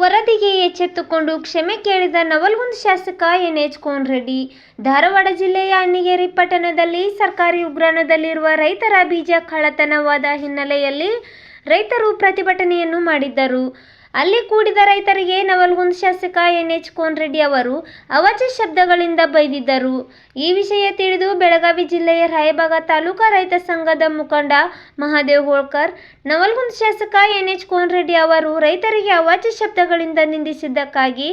ವರದಿಗೆ ಎಚ್ಚೆತ್ತುಕೊಂಡು ಕ್ಷಮೆ ಕೇಳಿದ ನವಲ್ಗುಂದ್ ಶಾಸಕ ಎನ್ ಎಚ್ ಕೋನ್ರೆಡ್ಡಿ. ಧಾರವಾಡ ಜಿಲ್ಲೆಯ ಅಣ್ಣಿಗೇರಿ ಪಟ್ಟಣದಲ್ಲಿ ಸರ್ಕಾರಿ ಉಗ್ರಾಣದಲ್ಲಿರುವ ರೈತರ ಬೀಜ ಕಳ್ಳತನವಾದ ಹಿನ್ನೆಲೆಯಲ್ಲಿ ರೈತರು ಪ್ರತಿಭಟನೆಯನ್ನು ಮಾಡಿದ್ದರು. ಅಲ್ಲಿ ಕೂಡಿದ ರೈತರಿಗೆ ನವಲ್ಗುಂದ್ ಶಾಸಕ ಎನ್ ಎಚ್ ಕೋನ್ರೆಡ್ಡಿ ಅವರು ಅವಚ ಶಬ್ದಗಳಿಂದ ಬೈದಿದ್ದರು. ಈ ವಿಷಯ ತಿಳಿದು ಬೆಳಗಾವಿ ಜಿಲ್ಲೆಯ ರಾಯಬಾಗ ತಾಲೂಕಾ ರೈತ ಸಂಘದ ಮುಖಂಡ ಮಹಾದೇವ್ ಹೋಳ್ಕರ್ ನವಲ್ಗುಂದ್ ಶಾಸಕ ಎನ್ ಎಚ್ ಕೋನ್ರೆಡ್ಡಿ ಅವರು ರೈತರಿಗೆ ಅವಾಚ್ಯ ಶಬ್ದಗಳಿಂದ ನಿಂದಿಸಿದ್ದಕ್ಕಾಗಿ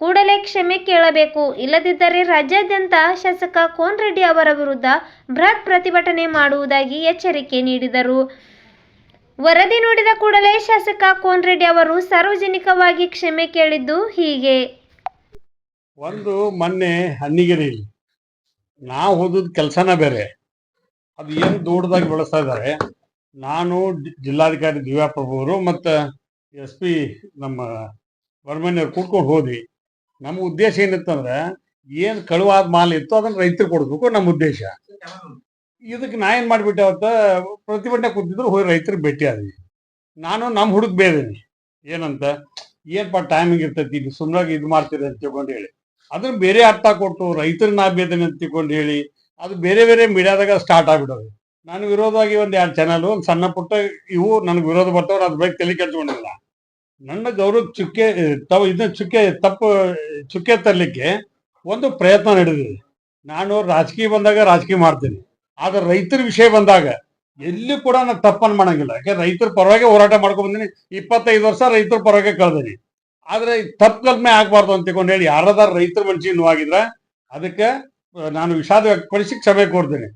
ಕೂಡಲೇ ಕ್ಷಮೆ ಕೇಳಬೇಕು. ಇಲ್ಲದಿದ್ದರೆ ರಾಜ್ಯಾದ್ಯಂತ ಶಾಸಕ ಕೋನ್ ರೆಡ್ಡಿ ಅವರ ವಿರುದ್ಧ ಬೃಹತ್ ಪ್ರತಿಭಟನೆ ಮಾಡುವುದಾಗಿ ಎಚ್ಚರಿಕೆ ನೀಡಿದರು. ವರದಿ ನೋಡಿದ ಕೂಡಲೇ ಶಾಸಕ ಕೋನ್ರೆಡ್ಡಿ ಅವರು ಸಾರ್ವಜನಿಕವಾಗಿ ಕ್ಷಮೆ ಕೇಳಿದ್ದು ಹೀಗೆ. ಒಂದು ಮೊನ್ನೆ ಹನ್ನಿಗಿರಿಲಿ ನಾವು ಹೋದ ಕೆಲಸನ ಬೇರೆ. ಅದು ಏನು ದೊಡ್ಡದಾಗಿ ಬೆಳೆಸ್ತಾ ಇದ್ದಾರೆ ನಾನು ಜಿಲ್ಲಾಧಿಕಾರಿ ದಿವ್ಯಾಪ್ರಭು ಅವರು ಮತ್ತು ಎಸ್ ಪಿ ನಮ್ಮ ವರ್ಮನ್ಯವ್ರು ಕೂತ್ಕೊಂಡು ಹೋದ್ವಿ. ನಮ್ಮ ಉದ್ದೇಶ ಏನಿತ್ತಂದ್ರೆ ಏನು ಕಳುವಾದ ಮಾಲ್ ಇತ್ತು ಅದನ್ನ ರೈತರು ಕೊಡಬೇಕು ನಮ್ಮ ಉದ್ದೇಶ. ಇದಕ್ಕೆ ನಾ ಏನು ಮಾಡ್ಬಿಟ್ಟೆ ಅವತ್ತ ಪ್ರತಿಭಟನೆ ಕೂತಿದ್ರು ಹೋಗಿ ರೈತರಿಗೆ ಭೇಟಿ ಆದ್ವಿ. ನಾನು ನಮ್ಮ ಹುಡುಗ ಬೇದೀನಿ. ಏನಂತ? ಏನಪ್ಪ ಟೈಮಿಂಗ್ ಇರ್ತೈತಿ ಇದು ಸುಮ್ಮನಾಗಿ ಇದು ಮಾಡ್ತೀರಿ ಅಂತ ತಿಳ್ಕೊಂಡು ಹೇಳಿ. ಅದನ್ನ ಬೇರೆ ಅರ್ಥ ಕೊಟ್ಟು ರೈತರು ನಾ ಬೇದನೆ ಅಂತ ತಿಳ್ಕೊಂಡು ಹೇಳಿ ಅದು ಬೇರೆ ಬೇರೆ ಮೀಡಿಯಾದಾಗ ಸ್ಟಾರ್ಟ್ ಆಗ್ಬಿಡೋದು. ನಾನು ವಿರೋಧವಾಗಿ ಒಂದು ಎರಡು ಚಾನಲ್ ಒಂದು ಸಣ್ಣ ಪುಟ್ಟ ಇವು ನನಗೆ ವಿರೋಧ ಬರ್ತವ್ರು ಅದ್ರ ಬಗ್ಗೆ ತಲೆ ಕೆಡ್ಸ್ಕೊಂಡಿಲ್ಲ. ನನ್ನ ಗೌರವ ಚುಕ್ಕೆ, ತವ ಇದನ್ನ ಚುಕ್ಕೆ, ತಪ್ಪು ಚುಕ್ಕೆ ತರಲಿಕ್ಕೆ ಒಂದು ಪ್ರಯತ್ನ ನಡೆದಿದೆ. ನಾನು ರಾಜಕೀಯ ಬಂದಾಗ ರಾಜಕೀಯ ಮಾಡ್ತೀನಿ. ಆದ್ರೆ ರೈತರ ವಿಷಯ ಬಂದಾಗ ಎಲ್ಲೂ ಕೂಡ ನಾನು ತಪ್ಪನ್ನು ಮಾಡಂಗಿಲ್ಲ. ಯಾಕೆ ರೈತರ ಪರವಾಗಿ ಹೋರಾಟ ಮಾಡ್ಕೊಂಡು ಬಂದಿನಿ. ಇಪ್ಪತ್ತೈದು ವರ್ಷ ರೈತರ ಪರವಾಗಿ ಕಳೆದಿನಿ. ಆದ್ರೆ ತಪ್ಪು ಕಲ್ಪನೆ ಆಗ್ಬಾರ್ದು ಅಂತ ತಿಳ್ಕೊಂಡು ಹೇಳಿ, ಯಾರದಾರ ರೈತರ ಮನುಷ್ಯ ನೋವಾಗಿದ್ರೆ ಅದಕ್ಕೆ ನಾನು ವಿಷಾದ ವ್ಯಕ್ತಪಡಿಸಿ ಕ್ಷಮೆ ಕೋರ್ತೀನಿ.